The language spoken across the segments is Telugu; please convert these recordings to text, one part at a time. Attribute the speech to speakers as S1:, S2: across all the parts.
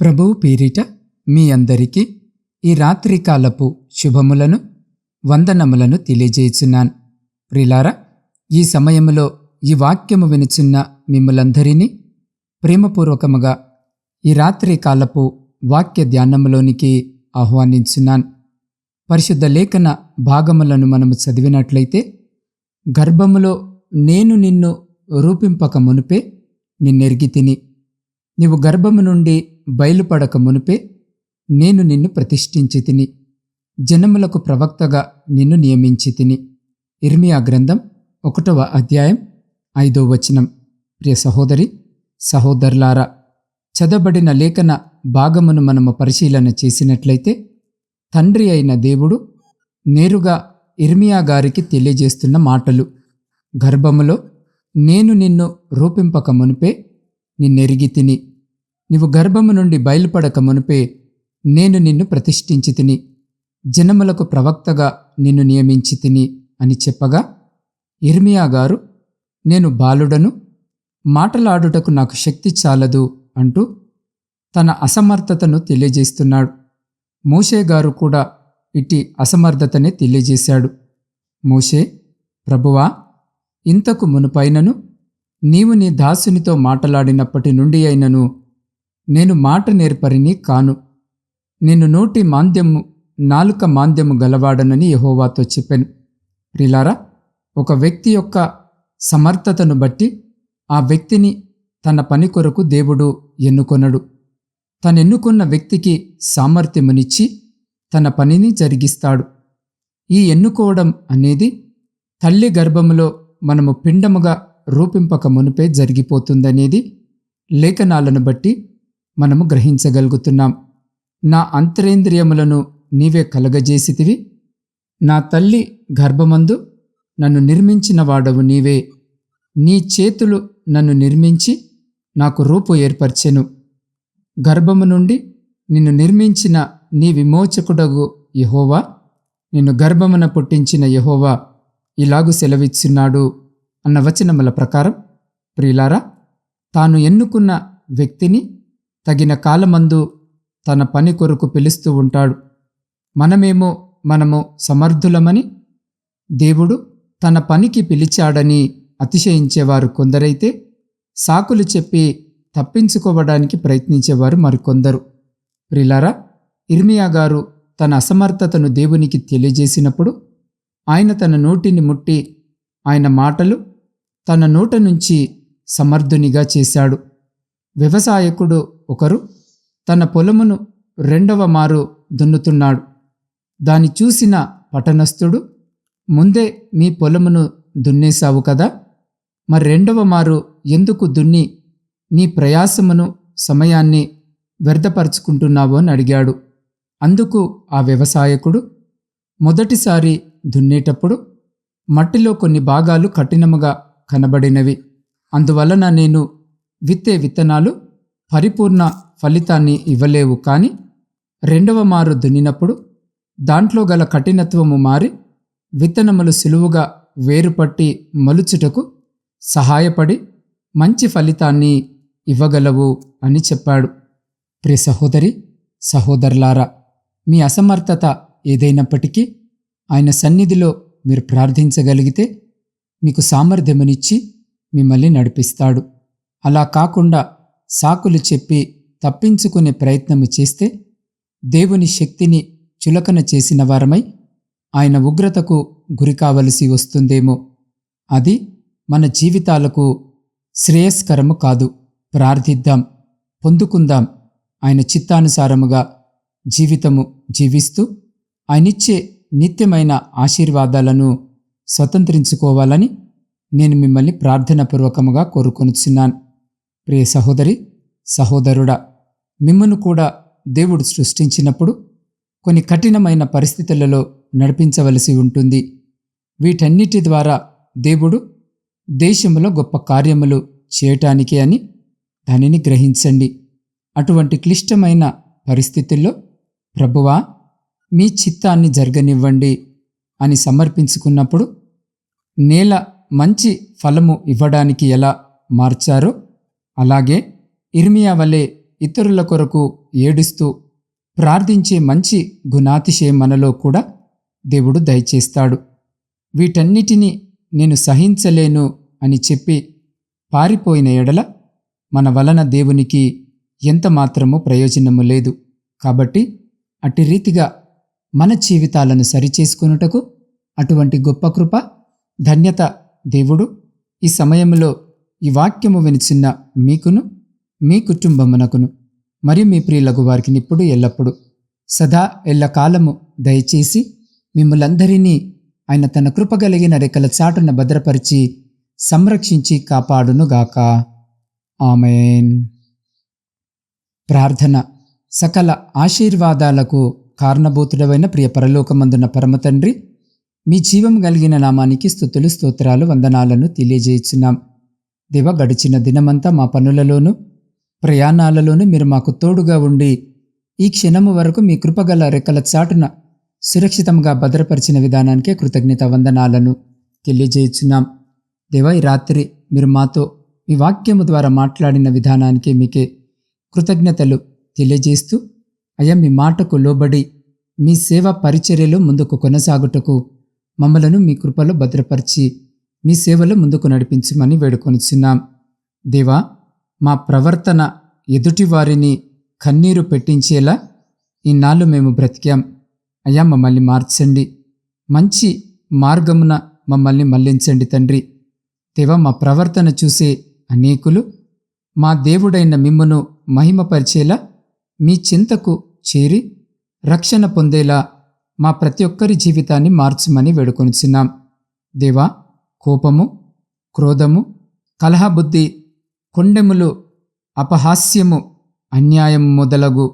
S1: ప్రభువు పేరిట మీ అందరికీ ఈ రాత్రికాలపు శుభములను వందనములను తెలియజేయుచున్నాను. ప్రిలారా ఈ సమయంలో ఈ వాక్యము వినుచున్న మిమ్మలందరినీ ప్రేమపూర్వకముగా ఈ రాత్రికాలపు వాక్య ధ్యానములోనికి ఆహ్వానించున్నాను. పరిశుద్ధ లేఖన భాగములను మనము చదివినట్లయితే గర్భములో నేను నిన్ను రూపింపక మునిపే నిన్నెరిగి తిని నీవు గర్భము నుండి బయలుపడక మునుపే నేను నిన్ను ప్రతిష్ఠించి తిని జనములకు ప్రవక్తగా నిన్ను నియమించి తిని. ఇర్మియా గ్రంథం ఒకటవ అధ్యాయం ఐదో వచనం. ప్రియ సహోదరి సహోదరులారా చదవబడిన లేఖన భాగమును మనము పరిశీలన చేసినట్లయితే తండ్రి అయిన దేవుడు నేరుగా ఇర్మియా గారికి తెలియజేస్తున్న మాటలు. గర్భములో నేను నిన్ను రూపింపక మునుపే నిన్నెరిగి తిని నీవు గర్భము నుండి బయలుపడక మునుపే నేను నిన్ను ప్రతిష్ఠించి తిని జనములకు ప్రవక్తగా నిన్ను నియమించి తిని అని చెప్పగా ఇర్మియా గారు నేను బాలుడను మాటలాడుటకు నాకు శక్తి చాలదు అంటూ తన అసమర్థతను తెలియజేస్తున్నాడు. మోషే గారు కూడా ఇట్టి అసమర్థతనే తెలియజేశాడు. మోషే ప్రభువా ఇంతకు మునుపైనను నీవు నీ దాసునితో మాటలాడినప్పటి నుండి అయినను నేను మాట నేర్పరిని కాను. నేను నోటి మాంద్యము నాలుక మాంద్యము గలవాడనని యహోవాతో చెప్పాను. ప్రిలారా ఒక వ్యక్తి యొక్క సమర్థతను బట్టి ఆ వ్యక్తిని తన పని కొరకు దేవుడు ఎన్నుకొనడు. తనెన్నుకున్న వ్యక్తికి సామర్థ్యమునిచ్చి తన పనిని జరిగిస్తాడు. ఈ ఎన్నుకోవడం అనేది తల్లి గర్భములో మనము పిండముగా రూపింపక మునుపే జరిగిపోతుందనేది లేఖనాలను బట్టి మనము గ్రహించగలుగుతున్నాం. నా అంతరేంద్రియములను నీవే కలగజేసితివి. నా తల్లి గర్భమందు నన్ను నిర్మించిన వాడవు నీవే. నీ చేతులు నన్ను నిర్మించి నాకు రూపు ఏర్పరిచెను. గర్భము నుండి నిన్ను నిర్మించిన నీ విమోచకుడగు యహోవా. నిన్ను గర్భమున పుట్టించిన యహోవా ఇలాగు సెలవిచ్చున్నాడు అన్న వచనముల ప్రకారం ప్రియులారా తాను ఎన్నుకున్న వ్యక్తిని తగిన కాలమందు తన పని కొరకు పిలుస్తూ ఉంటాడు. మనమేమో మనము సమర్థులమని దేవుడు తన పనికి పిలిచాడని అతిశయించేవారు కొందరైతే సాకులు చెప్పి తప్పించుకోవడానికి ప్రయత్నించేవారు మరికొందరు. ప్రిలారా ఇర్మియా గారు తన అసమర్థతను దేవునికి తెలియజేసినప్పుడు ఆయన తన నోటిని ముట్టి ఆయన మాటలు తన నోట నుంచి సమర్థునిగా చేశాడు. వ్యవసాయకుడు ఒకరు తన పొలమును రెండవ మారు దున్నుతున్నాడు. దాని చూసిన పట్టణస్థుడు ముందే మీ పొలమును దున్నేశావు కదా? మరి రెండవ మారు ఎందుకు దున్ని? నీ ప్రయాసమును సమయాన్ని వ్యర్థపరుచుకుంటున్నావు? అని అడిగాడు. అందుకు ఆ వ్యవసాయకుడు మొదటిసారి దున్నేటప్పుడు మట్టిలో కొన్ని భాగాలు కఠినముగా కనబడినవి. అందువలన నేను విత్తే విత్తనాలు పరిపూర్ణ ఫలితాన్ని ఇవ్వలేవు కానీ రెండవ మారు దున్నినప్పుడు దాంట్లో గల కఠినత్వము మారి విత్తనములు సులువుగా వేరుపట్టి మలుచుటకు సహాయపడి మంచి ఫలితాన్ని ఇవ్వగలవు అని చెప్పాడు. ప్రి సహోదరి సహోదరులారా మీ అసమర్థత ఏదైనప్పటికీ ఆయన సన్నిధిలో మీరు ప్రార్థించగలిగితే మీకు సామర్థ్యమునిచ్చి మిమ్మల్ని నడిపిస్తాడు. అలా కాకుండా సాకులు చెప్పి తప్పించుకునే ప్రయత్నము చేస్తే దేవుని శక్తిని చులకన చేసిన వారమై ఆయన ఉగ్రతకు గురి కావలసి వస్తుందేమో. అది మన జీవితాలకు శ్రేయస్కరము కాదు. ప్రార్థిద్దాం పొందుకుందాం. ఆయన చిత్తానుసారముగా జీవితము జీవిస్తూ ఆయనిచ్చే నిత్యమైన ఆశీర్వాదాలను స్వతంత్రించుకోవాలని నేను మిమ్మల్ని ప్రార్థనాపూర్వకముగా కోరుకొనుచున్నాను. ప్రియ సహోదరి సహోదరుడా మిమ్మను కూడా దేవుడు సృష్టించినప్పుడు కొన్ని కఠినమైన పరిస్థితులలో నడిపించవలసి ఉంటుంది. వీటన్నిటి ద్వారా దేవుడు దేశంలో గొప్ప కార్యములు చేయటానికి అని దానిని గ్రహించండి. అటువంటి క్లిష్టమైన పరిస్థితుల్లో ప్రభువా మీ చిత్తాన్ని జరగనివ్వండి అని సమర్పించుకున్నప్పుడు నేల మంచి ఫలము ఇవ్వడానికి ఎలా మార్చారో అలాగే ఇర్మియా వలె ఇతరుల కొరకు ఏడుస్తూ ప్రార్థించే మంచి గుణాతిశయం మనలో కూడా దేవుడు దయచేస్తాడు. వీటన్నిటినీ నేను సహించలేను అని చెప్పి పారిపోయిన ఎడల మన వలన దేవునికి ఎంత మాత్రమూ ప్రయోజనము లేదు. కాబట్టి అట్టి రీతిగా మన జీవితాలను సరిచేసుకొనుటకు అటువంటి గొప్ప కృప ధన్యత దేవుడు ఈ సమయంలో ఈ వాక్యము వినిచిన్న మీకును మీ కుటుంబమునకును మరియు మీ ప్రియులకు వారికి ఇప్పుడు ఎల్లప్పుడు సదా ఎల్లకాలము దయచేసి మిమ్మలందరినీ ఆయన తన కృపగలిగిన రెక్కల చాటున భద్రపరిచి సంరక్షించి కాపాడునుగాక. ఆమెన్. ప్రార్థన సకల ఆశీర్వాదాలకు కారణభూతుడవైన ప్రియ పరలోకమందున పరమతండ్రి మీ జీవం కలిగిన నామానికి స్థుతులు స్తోత్రాలు వందనాలను తెలియజేయుచున్నాం. దేవ గడిచిన దినమంతా మా పనులలోనూ ప్రయాణాలలోనూ మీరు మాకు తోడుగా ఉండి ఈ క్షణము వరకు మీ కృపగల రెక్కల చాటున సురక్షితంగా భద్రపరిచిన విధానానికే కృతజ్ఞత వందనాలను తెలియజేయుచున్నాం. దేవ ఈ రాత్రి మీరు మాతో మీ వాక్యము ద్వారా మాట్లాడిన విధానానికి మీకే కృతజ్ఞతలు తెలియజేస్తూ అయ్యా మీ మాటకు లోబడి మీ సేవ పరిచర్యలు ముందుకు కొనసాగుటకు మమ్మలను మీ కృపలో భద్రపరిచి మీ సేవలో ముందుకు నడిపించమని వేడుకొనిచున్నాం. దేవా మా ప్రవర్తన ఎదుటి వారిని కన్నీరు పెట్టించేలా ఈనాళ్ళు మేము బ్రతికాం. అయ్యా మమ్మల్ని మార్చండి. మంచి మార్గమున మమ్మల్ని మళ్ళించండి తండ్రి. దేవా మా ప్రవర్తన చూసే అనేకులు మా దేవుడైన మిమ్మను మహిమపరిచేలా మీ చింతకు చేరి రక్షణ పొందేలా మా ప్రతి ఒక్కరి జీవితాన్ని మార్చమని వేడుకొనిచున్నాం. దేవా కోపము క్రోధము కలహబుద్ధి కొండెములు అపహాస్యము అన్యాయం మొదలగు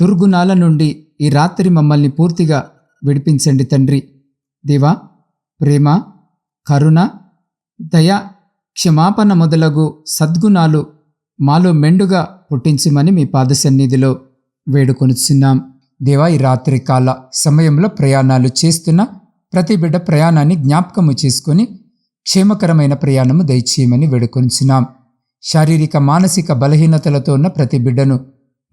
S1: దుర్గుణాల నుండి ఈ రాత్రి మమ్మల్ని పూర్తిగా విడిపించండి తండ్రి. దేవా ప్రేమ కరుణ దయ క్షమాపణ మొదలగు సద్గుణాలు మాలో మెండుగా పుట్టించమని మీ పాద సన్నిధిలో వేడుకొనుచున్నాం. దేవా ఈ రాత్రి కాల సమయంలో ప్రయాణాలు చేస్తున్న ప్రతి బిడ్డ ప్రయాణాన్ని జ్ఞాపకము చేసుకొని క్షేమకరమైన ప్రయాణము దయచేయమని వేడుకొంచున్నాం. శారీరక మానసిక బలహీనతలతో ఉన్న ప్రతి బిడ్డను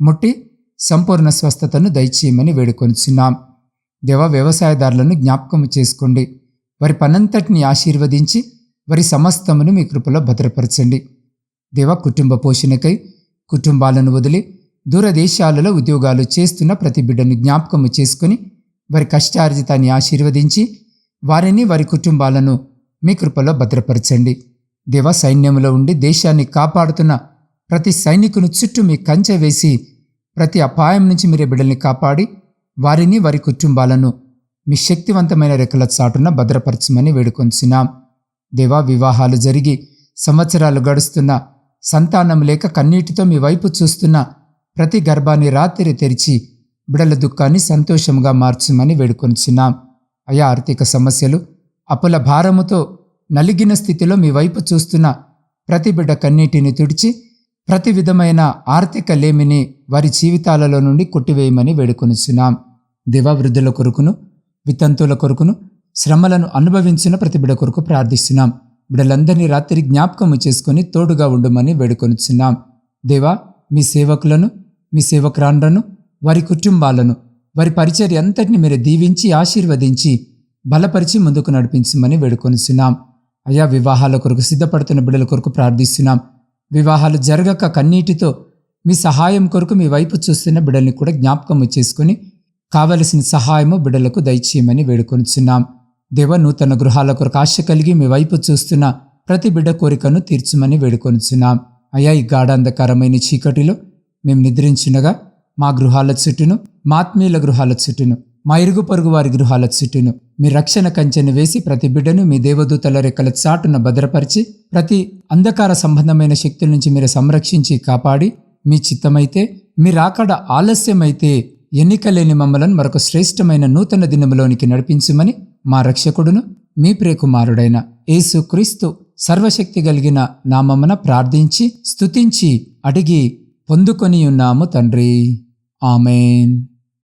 S1: ముట్టి సంపూర్ణ స్వస్థతను దయచేయమని వేడుకొంచున్నాం. దేవ వ్యవసాయదారులను జ్ఞాపకము చేసుకోండి. వారి పనంతటిని ఆశీర్వదించి వారి సమస్తమును మీ కృపలో భద్రపరచండి. దేవ కుటుంబ పోషణకై కుటుంబాలను వదిలి దూరదేశాలలో ఉద్యోగాలు చేస్తున్న ప్రతి బిడ్డను జ్ఞాపకము చేసుకొని వారి కష్టార్జితాన్ని ఆశీర్వదించి వారిని వారి కుటుంబాలను మీ కృపలో భద్రపరచండి. దేవ సైన్యంలో ఉండి దేశాన్ని కాపాడుతున్న ప్రతి సైనికుని చుట్టూ మీ కంచె వేసి ప్రతి అపాయం నుంచి మీరే బిడ్డల్ని కాపాడి వారిని వారి కుటుంబాలను మీ శక్తివంతమైన రెక్కల చాటున భద్రపరచమని వేడుకొంచున్నాం దేవా వివాహాలు జరిగి సంవత్సరాలు గడుస్తున్న సంతానం లేక కన్నీటితో మీ వైపు చూస్తున్న ప్రతి గర్భాన్ని రాత్రి తెరిచి బిడల దుఃఖాన్ని సంతోషంగా మార్చమని వేడుకొంచున్నాం అయా ఆర్థిక సమస్యలు అప్పుల భారముతో నలిగిన స్థితిలో మీ వైపు చూస్తున్న ప్రతి బిడ్డ కన్నీటిని తుడిచి ప్రతి విధమైన ఆర్థిక లేమిని వారి జీవితాలలో నుండి కొట్టివేయమని వేడుకొనుచున్నాం. దివావృద్ధుల కొరకును వితంతుల కొరకును శ్రమలను అనుభవించిన ప్రతి బిడ కొరకు ప్రార్థిస్తున్నాం. బిడలందరినీ రాత్రి జ్ఞాపకము చేసుకొని తోడుగా ఉండమని వేడుకొనుచున్నాం. దేవా మీ సేవకులను మీ సేవకురాండ్రను వారి కుటుంబాలను వారి పరిచర్య అంతటిని మీరు దీవించి ఆశీర్వదించి బలపరిచి ముందుకు నడిపించమని వేడుకొనిస్తున్నాం అయా వివాహాల కొరకు సిద్ధపడుతున్న బిడ్డల కొరకు ప్రార్థిస్తున్నాం. వివాహాలు జరగక కన్నీటితో మీ సహాయం కొరకు మీ వైపు చూస్తున్న బిడ్డల్ని కూడా జ్ఞాపకము చేసుకుని కావలసిన సహాయము బిడ్డలకు దయచేయమని వేడుకొనిచున్నాం. దేవ నూతన గృహాల కొరకు ఆశ కలిగి మీ వైపు చూస్తున్న ప్రతి బిడ్డ కోరికను తీర్చమని వేడుకొనిచున్నాం. అయా ఈ గాఢాంధకరమైన చీకటిలో మేము నిద్రించినగా మా గృహాల చుట్టూను మా ఆత్మీయుల గృహాల చుట్టూను మా ఇరుగు పొరుగు వారి గృహాల చుట్టూను. మీ రక్షణ కంచెను వేసి ప్రతి బిడ్డను మీ దేవదూతల రెక్కల చాటున భద్రపరిచి ప్రతి అంధకార సంబంధమైన శక్తుల నుంచి మీరు సంరక్షించి కాపాడి మీ చిత్తమైతే మీ రాకడ ఆలస్యమైతే ఎన్నికలేని మమ్మలను మరొక శ్రేష్టమైన నూతన దినములోనికి నడిపించమని మా రక్షకుడును మీ ప్రియకుమారుడైన యేసుక్రీస్తు సర్వశక్తి కలిగిన నామమున ప్రార్థించి స్తుతించి అడిగి పొందుకొని ఉన్నాము తండ్రి. ఆమెన్